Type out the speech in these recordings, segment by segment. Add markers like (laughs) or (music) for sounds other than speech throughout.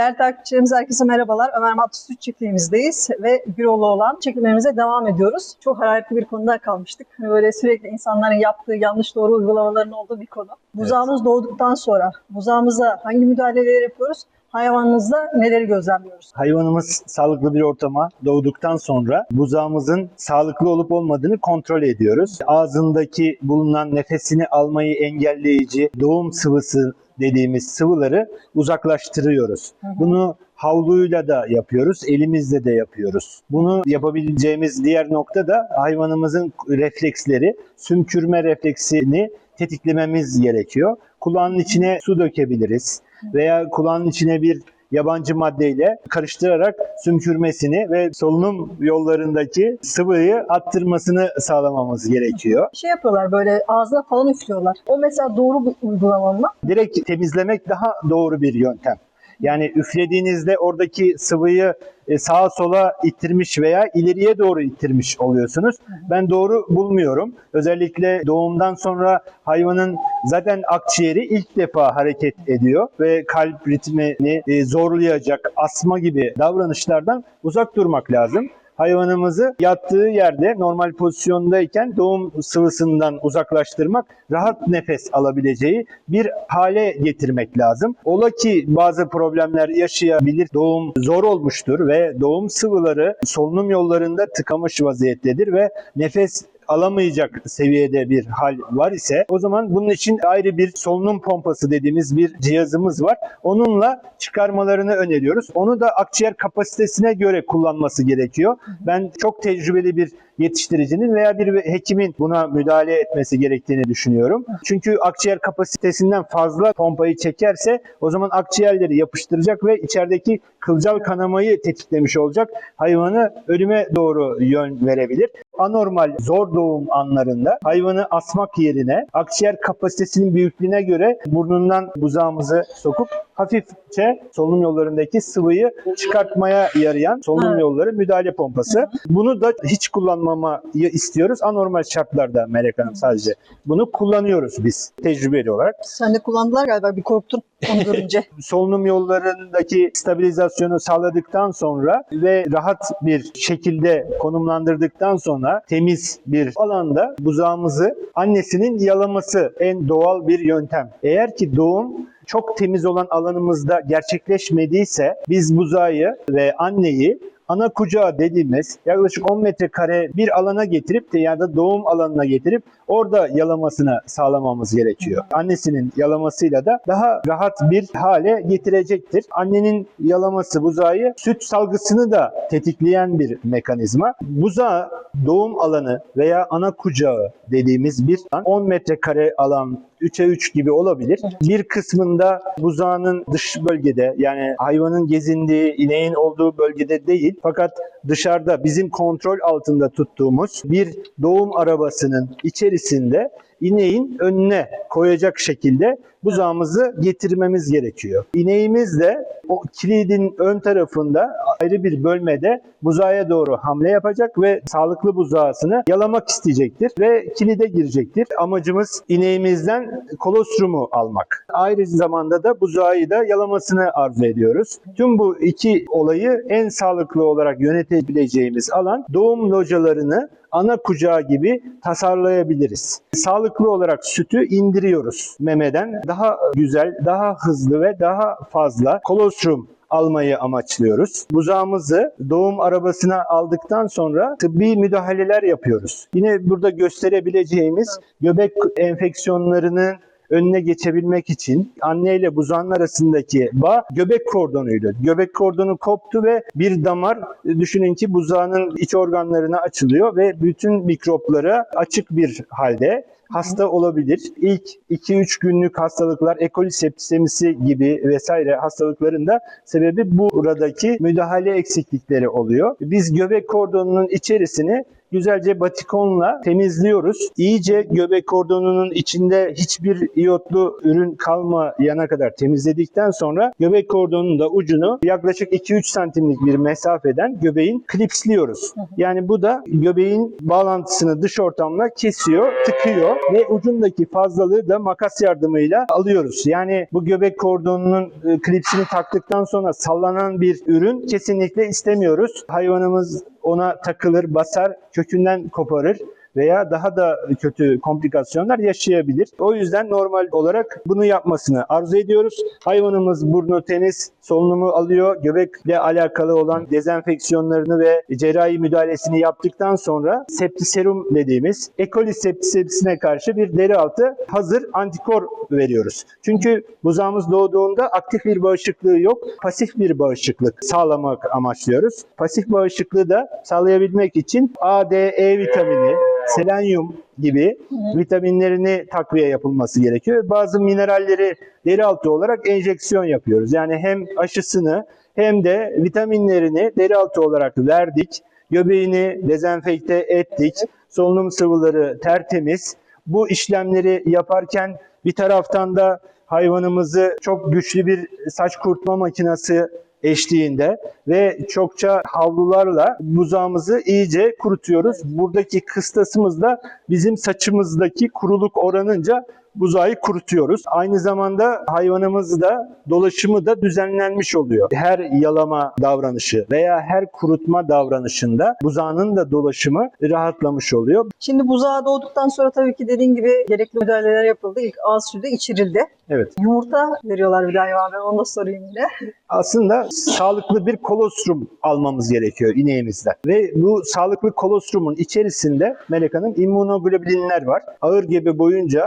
Değerli takipçilerimiz herkese merhabalar. Ömer Matlı Süt çiftliğimizdeyiz ve Güroğlu olan çekimlerimize devam ediyoruz. Çok hararetli bir konuda kalmıştık. Hani böyle sürekli insanların yaptığı yanlış doğru uygulamaların olduğu bir konu. Buzağımız doğduktan sonra buzağımıza hangi müdahaleleri yapıyoruz? Hayvanımızda neleri gözlemliyoruz? Hayvanımız sağlıklı bir ortama doğduktan sonra buzağımızın sağlıklı olup olmadığını kontrol ediyoruz. Ağzındaki bulunan nefesini almayı engelleyici doğum sıvısı dediğimiz sıvıları uzaklaştırıyoruz. Bunu havluyla da yapıyoruz, elimizle de yapıyoruz. Bunu yapabileceğimiz diğer nokta da hayvanımızın refleksleri, sümkürme refleksini tetiklememiz gerekiyor. Kulağın içine su dökebiliriz (laughs) veya kulağın içine bir yabancı maddeyle karıştırarak sümkürmesini ve solunum yollarındaki sıvıyı attırmasını sağlamamız gerekiyor. Şey yapıyorlar böyle ağzına falan üflüyorlar. O mesela doğru bir uygulama mı? Direkt temizlemek daha doğru bir yöntem. Yani üflediğinizde oradaki sıvıyı e, sağa sola ittirmiş veya ileriye doğru ittirmiş oluyorsunuz. Ben doğru bulmuyorum. Özellikle doğumdan sonra hayvanın zaten akciğeri ilk defa hareket ediyor ve kalp ritmini e, zorlayacak asma gibi davranışlardan uzak durmak lazım hayvanımızı yattığı yerde normal pozisyondayken doğum sıvısından uzaklaştırmak, rahat nefes alabileceği bir hale getirmek lazım. Ola ki bazı problemler yaşayabilir, doğum zor olmuştur ve doğum sıvıları solunum yollarında tıkamış vaziyettedir ve nefes alamayacak seviyede bir hal var ise o zaman bunun için ayrı bir solunum pompası dediğimiz bir cihazımız var. Onunla çıkarmalarını öneriyoruz. Onu da akciğer kapasitesine göre kullanması gerekiyor. Ben çok tecrübeli bir yetiştiricinin veya bir hekimin buna müdahale etmesi gerektiğini düşünüyorum. Çünkü akciğer kapasitesinden fazla pompayı çekerse o zaman akciğerleri yapıştıracak ve içerideki kılcal kanamayı tetiklemiş olacak. Hayvanı ölüme doğru yön verebilir. Anormal zor doğum anlarında hayvanı asmak yerine akciğer kapasitesinin büyüklüğüne göre burnundan buzağımızı sokup hafifçe solunum yollarındaki sıvıyı çıkartmaya yarayan solunum yolları müdahale pompası. Bunu da hiç kullanmamayı istiyoruz. Anormal şartlarda Melek Hanım sadece. Bunu kullanıyoruz biz tecrübeli olarak. Sen de kullandılar galiba bir korktun onu (laughs) görünce. Solunum yollarındaki stabilizasyonu sağladıktan sonra ve rahat bir şekilde konumlandırdıktan sonra temiz bir alanda buzağımızı annesinin yalaması en doğal bir yöntem. Eğer ki doğum çok temiz olan alanımızda gerçekleşmediyse biz buzağı ve anneyi ana kucağı dediğimiz yaklaşık 10 metrekare bir alana getirip de ya da doğum alanına getirip orada yalamasını sağlamamız gerekiyor. Annesinin yalamasıyla da daha rahat bir hale getirecektir. Annenin yalaması buzağı süt salgısını da tetikleyen bir mekanizma. Buzağı doğum alanı veya ana kucağı dediğimiz bir 10 metrekare alan 3'e 3 gibi olabilir. Bir kısmında buzağının dış bölgede yani hayvanın gezindiği, ineğin olduğu bölgede değil fakat dışarıda bizim kontrol altında tuttuğumuz bir doğum arabasının içerisinde ineğin önüne koyacak şekilde buzağımızı getirmemiz gerekiyor. İneğimiz de o kilidin ön tarafında ayrı bir bölmede buzağa doğru hamle yapacak ve sağlıklı buzağısını yalamak isteyecektir ve kilide girecektir. Amacımız ineğimizden kolostrumu almak. Ayrı zamanda da buzağı da yalamasını arzu ediyoruz. Tüm bu iki olayı en sağlıklı olarak yönetebileceğimiz alan doğum localarını ana kucağı gibi tasarlayabiliriz. Sağlıklı olarak sütü indiriyoruz memeden. Daha güzel, daha hızlı ve daha fazla kolostrum almayı amaçlıyoruz. Buzağımızı doğum arabasına aldıktan sonra tıbbi müdahaleler yapıyoruz. Yine burada gösterebileceğimiz göbek enfeksiyonlarının önüne geçebilmek için anne ile buzağın arasındaki bağ göbek kordonuydu. Göbek kordonu koptu ve bir damar düşünün ki buzağının iç organlarına açılıyor ve bütün mikroplara açık bir halde hasta olabilir. İlk 2-3 günlük hastalıklar, E. coli septisemisi gibi vesaire hastalıkların da sebebi buradaki müdahale eksiklikleri oluyor. Biz göbek kordonunun içerisini güzelce batikonla temizliyoruz. İyice göbek kordonunun içinde hiçbir iyotlu ürün kalmayana kadar temizledikten sonra göbek kordonunun da ucunu yaklaşık 2-3 santimlik bir mesafeden göbeğin klipsliyoruz. Yani bu da göbeğin bağlantısını dış ortamla kesiyor, tıkıyor ve ucundaki fazlalığı da makas yardımıyla alıyoruz. Yani bu göbek kordonunun e, klipsini taktıktan sonra sallanan bir ürün kesinlikle istemiyoruz. Hayvanımız ona takılır, basar, kökünden koparır veya daha da kötü komplikasyonlar yaşayabilir. O yüzden normal olarak bunu yapmasını arzu ediyoruz. Hayvanımız burnu temiz, solunumu alıyor. Göbekle alakalı olan dezenfeksiyonlarını ve cerrahi müdahalesini yaptıktan sonra septiserum dediğimiz E. coli septisepsisine karşı bir deri altı hazır antikor veriyoruz. Çünkü buzağımız doğduğunda aktif bir bağışıklığı yok, pasif bir bağışıklık sağlamak amaçlıyoruz. Pasif bağışıklığı da sağlayabilmek için A, D, E vitamini, selenyum gibi vitaminlerini takviye yapılması gerekiyor. Bazı mineralleri deri altı olarak enjeksiyon yapıyoruz. Yani hem aşısını hem de vitaminlerini deri altı olarak verdik. Göbeğini dezenfekte ettik. Solunum sıvıları tertemiz. Bu işlemleri yaparken bir taraftan da hayvanımızı çok güçlü bir saç kurutma makinesi eşliğinde ve çokça havlularla buzağımızı iyice kurutuyoruz. Buradaki kıstasımız da bizim saçımızdaki kuruluk oranınca buzağı kurutuyoruz. Aynı zamanda hayvanımız da dolaşımı da düzenlenmiş oluyor. Her yalama davranışı veya her kurutma davranışında buzağının da dolaşımı rahatlamış oluyor. Şimdi buzağı doğduktan sonra tabii ki dediğin gibi gerekli müdahaleler yapıldı. İlk ağız sütü içirildi. Evet. Yumurta veriyorlar bir daha hayvan. Ben onu da sorayım yine. aslında sağlıklı bir kolostrum almamız gerekiyor ineğimizden. Ve bu sağlıklı kolostrumun içerisinde Melek Hanım immunoglobulinler var. Ağır gebe boyunca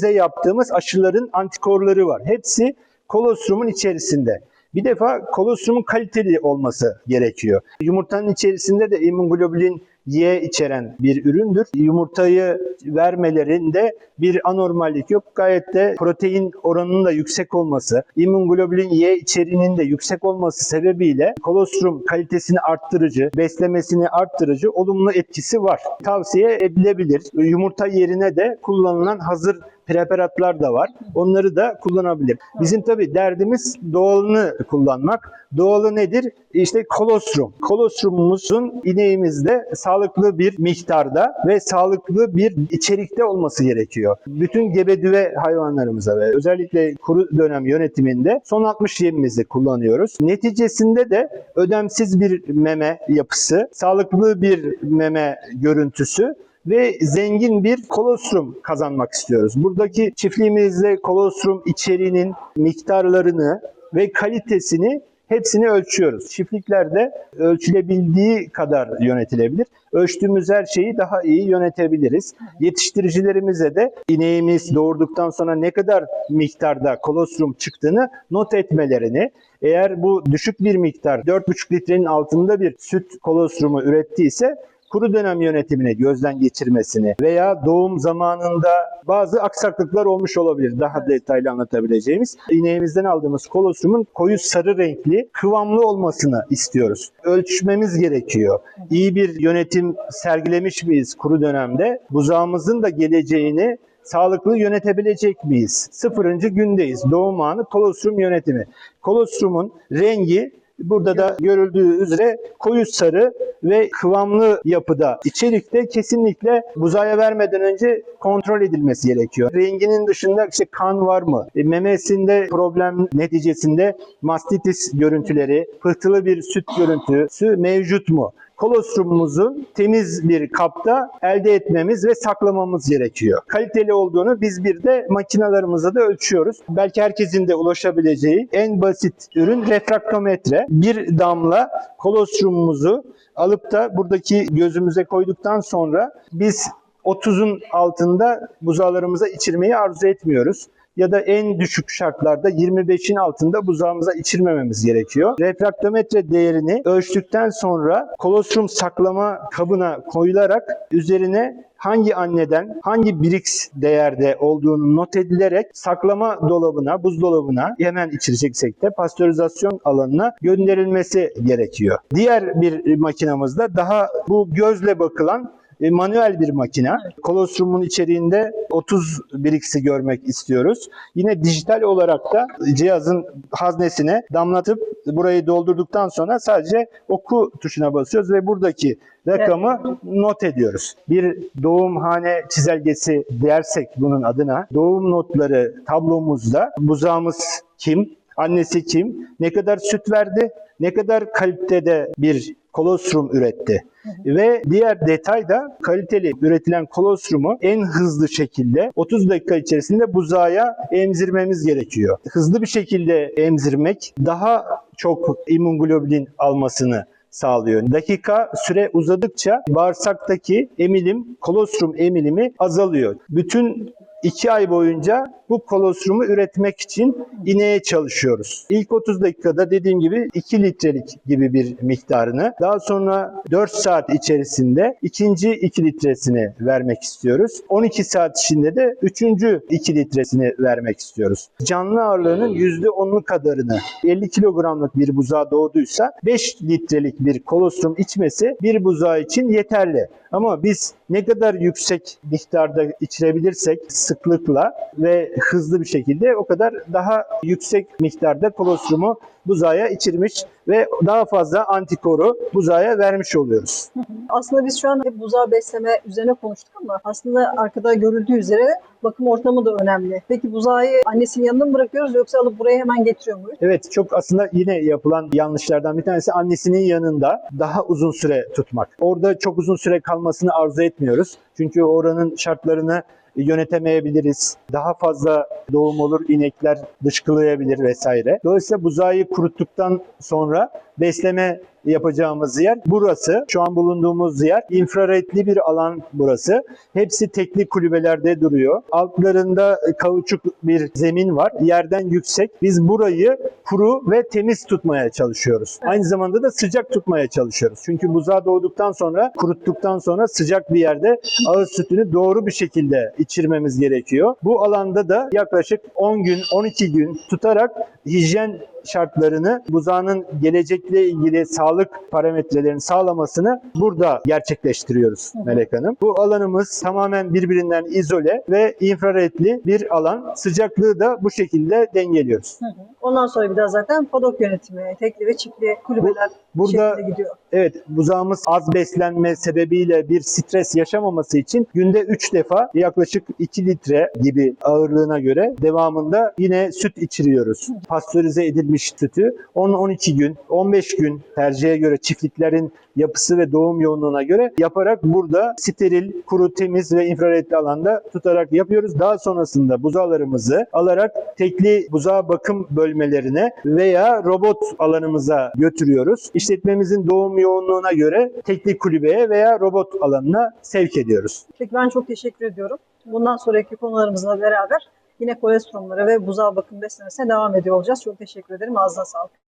ineğimize yaptığımız aşıların antikorları var. Hepsi kolostrumun içerisinde. Bir defa kolostrumun kaliteli olması gerekiyor. Yumurtanın içerisinde de immunoglobulin Y içeren bir üründür. Yumurtayı vermelerinde bir anormallik yok. Gayet de protein oranının da yüksek olması, immunoglobulin Y içeriğinin de yüksek olması sebebiyle kolostrum kalitesini arttırıcı, beslemesini arttırıcı olumlu etkisi var. Tavsiye edilebilir. Yumurta yerine de kullanılan hazır preparatlar da var. Onları da kullanabilir. Bizim tabii derdimiz doğalını kullanmak. Doğalı nedir? İşte kolostrum. Kolostrumumuzun ineğimizde sağlıklı bir miktarda ve sağlıklı bir içerikte olması gerekiyor. Bütün gebe düve hayvanlarımıza ve özellikle kuru dönem yönetiminde son 60 yemimizi kullanıyoruz. Neticesinde de ödemsiz bir meme yapısı, sağlıklı bir meme görüntüsü ve zengin bir kolostrum kazanmak istiyoruz. Buradaki çiftliğimizde kolostrum içeriğinin miktarlarını ve kalitesini hepsini ölçüyoruz. Çiftliklerde ölçülebildiği kadar yönetilebilir. Ölçtüğümüz her şeyi daha iyi yönetebiliriz. Yetiştiricilerimize de ineğimiz doğurduktan sonra ne kadar miktarda kolostrum çıktığını not etmelerini, eğer bu düşük bir miktar 4,5 litrenin altında bir süt kolostrumu ürettiyse kuru dönem yönetimini gözden geçirmesini veya doğum zamanında bazı aksaklıklar olmuş olabilir. Daha detaylı anlatabileceğimiz. İneğimizden aldığımız kolostrumun koyu sarı renkli, kıvamlı olmasını istiyoruz. Ölçmemiz gerekiyor. İyi bir yönetim sergilemiş miyiz kuru dönemde? Buzağımızın da geleceğini sağlıklı yönetebilecek miyiz? Sıfırıncı gündeyiz. Doğum anı kolostrum yönetimi. Kolostrumun rengi Burada da görüldüğü üzere koyu sarı ve kıvamlı yapıda. İçerikte kesinlikle buzağa vermeden önce kontrol edilmesi gerekiyor. Renginin dışında işte kan var mı? E, memesinde problem neticesinde mastitis görüntüleri, pıhtılı bir süt görüntüsü mevcut mu? Kolostrumumuzun temiz bir kapta elde etmemiz ve saklamamız gerekiyor. Kaliteli olduğunu biz bir de makinalarımızda da ölçüyoruz. Belki herkesin de ulaşabileceği en basit ürün refraktometre. Bir damla kolostrumumuzu alıp da buradaki gözümüze koyduktan sonra biz 30'un altında buzağlarımıza içirmeyi arzu etmiyoruz ya da en düşük şartlarda 25'in altında buzağımıza içirmememiz gerekiyor. Refraktometre değerini ölçtükten sonra kolostrum saklama kabına koyularak üzerine hangi anneden hangi Brix değerde olduğunu not edilerek saklama dolabına, buzdolabına hemen içireceksek de pastörizasyon alanına gönderilmesi gerekiyor. Diğer bir makinamızda daha bu gözle bakılan e, manuel bir makine. Kolostrum'un içeriğinde 30 biriksi görmek istiyoruz. Yine dijital olarak da cihazın haznesine damlatıp burayı doldurduktan sonra sadece oku tuşuna basıyoruz ve buradaki rakamı not ediyoruz. Bir doğumhane çizelgesi dersek bunun adına doğum notları tablomuzda buzağımız kim, annesi kim, ne kadar süt verdi, ne kadar kalitede bir kolostrum üretti. Ve diğer detay da kaliteli üretilen kolostrumu en hızlı şekilde 30 dakika içerisinde buzağa emzirmemiz gerekiyor. Hızlı bir şekilde emzirmek daha çok immünoglobulin almasını sağlıyor. Dakika süre uzadıkça bağırsaktaki emilim, kolostrum emilimi azalıyor. Bütün iki ay boyunca bu kolostrumu üretmek için ineğe çalışıyoruz. İlk 30 dakikada dediğim gibi 2 litrelik gibi bir miktarını, daha sonra 4 saat içerisinde ikinci 2 litresini vermek istiyoruz. 12 saat içinde de üçüncü 2 litresini vermek istiyoruz. Canlı ağırlığının %10'u kadarını 50 kilogramlık bir buzağa doğduysa 5 litrelik bir kolostrum içmesi bir buzağı için yeterli. Ama biz ne kadar yüksek miktarda içirebilirsek sıklıkla ve hızlı bir şekilde o kadar daha yüksek miktarda kolostrumu buzağa içirmiş ve daha fazla antikoru buzağa vermiş oluyoruz. Aslında biz şu an hep buzağı besleme üzerine konuştuk ama aslında arkada görüldüğü üzere bakım ortamı da önemli. Peki buzağı annesinin yanında mı bırakıyoruz yoksa alıp buraya hemen getiriyor muyuz? Evet çok aslında yine yapılan yanlışlardan bir tanesi annesinin yanında daha uzun süre tutmak. Orada çok uzun süre kalmasını arzu etmiyoruz. Çünkü oranın şartlarını yönetemeyebiliriz. Daha fazla doğum olur, inekler dışkılayabilir vesaire. Dolayısıyla buzağı kuruttuktan sonra besleme yapacağımız yer burası. Şu an bulunduğumuz yer infraredli bir alan burası. Hepsi teknik kulübelerde duruyor. Altlarında kauçuk bir zemin var. Yerden yüksek. Biz burayı kuru ve temiz tutmaya çalışıyoruz. Aynı zamanda da sıcak tutmaya çalışıyoruz. Çünkü buzağı doğduktan sonra, kuruttuktan sonra sıcak bir yerde ağız sütünü doğru bir şekilde içirmemiz gerekiyor. Bu alanda da yaklaşık 10 gün, 12 gün tutarak hijyen şartlarını buzağının gelecekle ilgili sağlık parametrelerini sağlamasını burada gerçekleştiriyoruz Melek Hanım. Bu alanımız tamamen birbirinden izole ve infraredli bir alan. Sıcaklığı da bu şekilde dengeliyoruz. Ondan sonra bir daha zaten padok yönetimi, tekli ve çiftli kulübeler Burada şeklinde gidiyor. Evet, buzağımız az beslenme sebebiyle bir stres yaşamaması için günde 3 defa yaklaşık 2 litre gibi ağırlığına göre devamında yine süt içiriyoruz. Pastörize edilmiş sütü 10-12 gün, 15 gün tercihe göre çiftliklerin yapısı ve doğum yoğunluğuna göre yaparak burada steril, kuru, temiz ve infraredli alanda tutarak yapıyoruz. Daha sonrasında buzağlarımızı alarak tekli buzağı bakım bölmelerine veya robot alanımıza götürüyoruz. İşletmemizin doğum yoğunluğuna göre teknik kulübeye veya robot alanına sevk ediyoruz. Peki ben çok teşekkür ediyorum. Bundan sonraki konularımızla beraber yine kolesterollara ve buzağı bakım beslemesine devam ediyor olacağız. Çok teşekkür ederim. Ağzına sağlık.